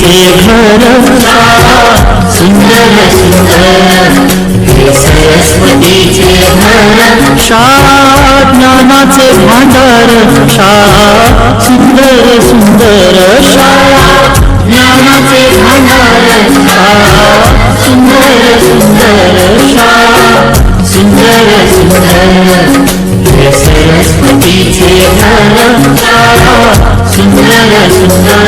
सुंदर सुंदर हे सरस्वतीचे घर शाळा सुंदर सुंदर हे सरस्वतीचे घर शाळा ज्ञानाचे भांडार शाळा सुंदर सुंदर शाळा ज्ञानाचे भांडार शाळा सुंदर सुंदर शाळा सुंदर सुंदर స్తుతి సుందర సుందర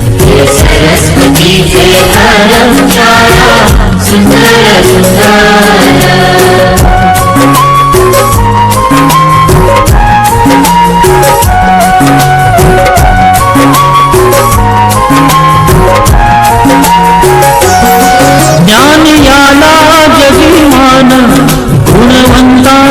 हे सरस्वतीचे घर शाळा सुंदर सुंदर ज्ञान याला जगिमान गुणवंतांचा सन्मान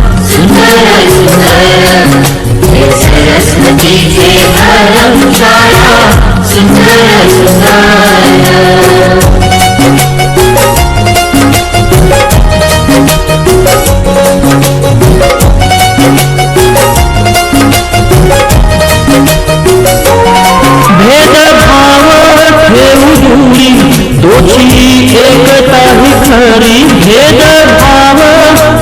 सुंदर सुंदर भेदभाव दूरी दोषी एकता ही खरी। भेदभाव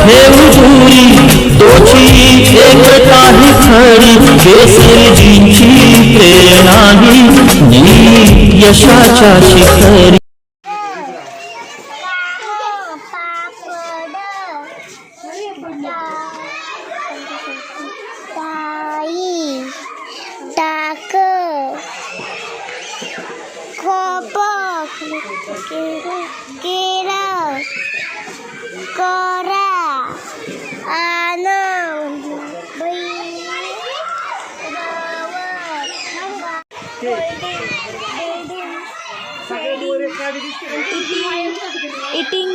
ठेवू दूरी दोषी एकता ही खरी केसरीजींची प्रेरणा ही नी यशाच्या शिखरी। टाक खोप केर eating,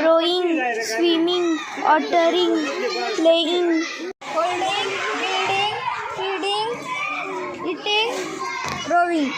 rowing, swimming, ottering, playing, holding, reading, feeding, eating, rowing.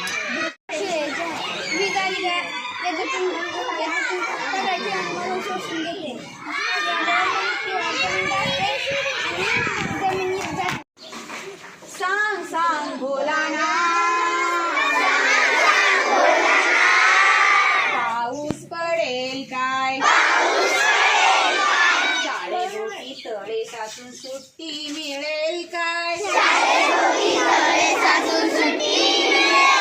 सासून सुट्टी मिळेल काय? सासून सुट्टी मिळेल.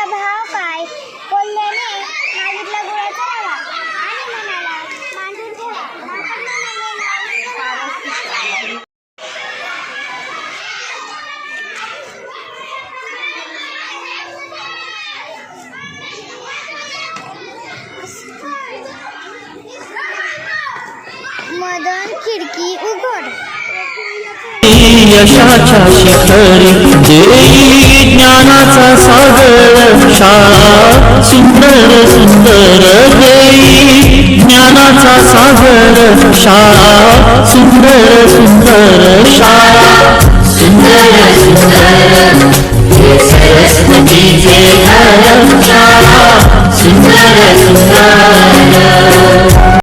मधाचा भाव काय कोल्ह्याने मागितला गुळाचा रवा आणि म्हणाला मांडून ठेवा माकडने म्हणाले, मदन खिडकी उघड यशाच्या शिखरी देई ज्ञानाचा सागर शाळा सुंदर सुंदर देई ज्ञानाचा सागर शाळा सुंदर सुंदर शाळा सुंदर सुंदर हे सरस्वतीचे घर शाळा सुंदर सुंदर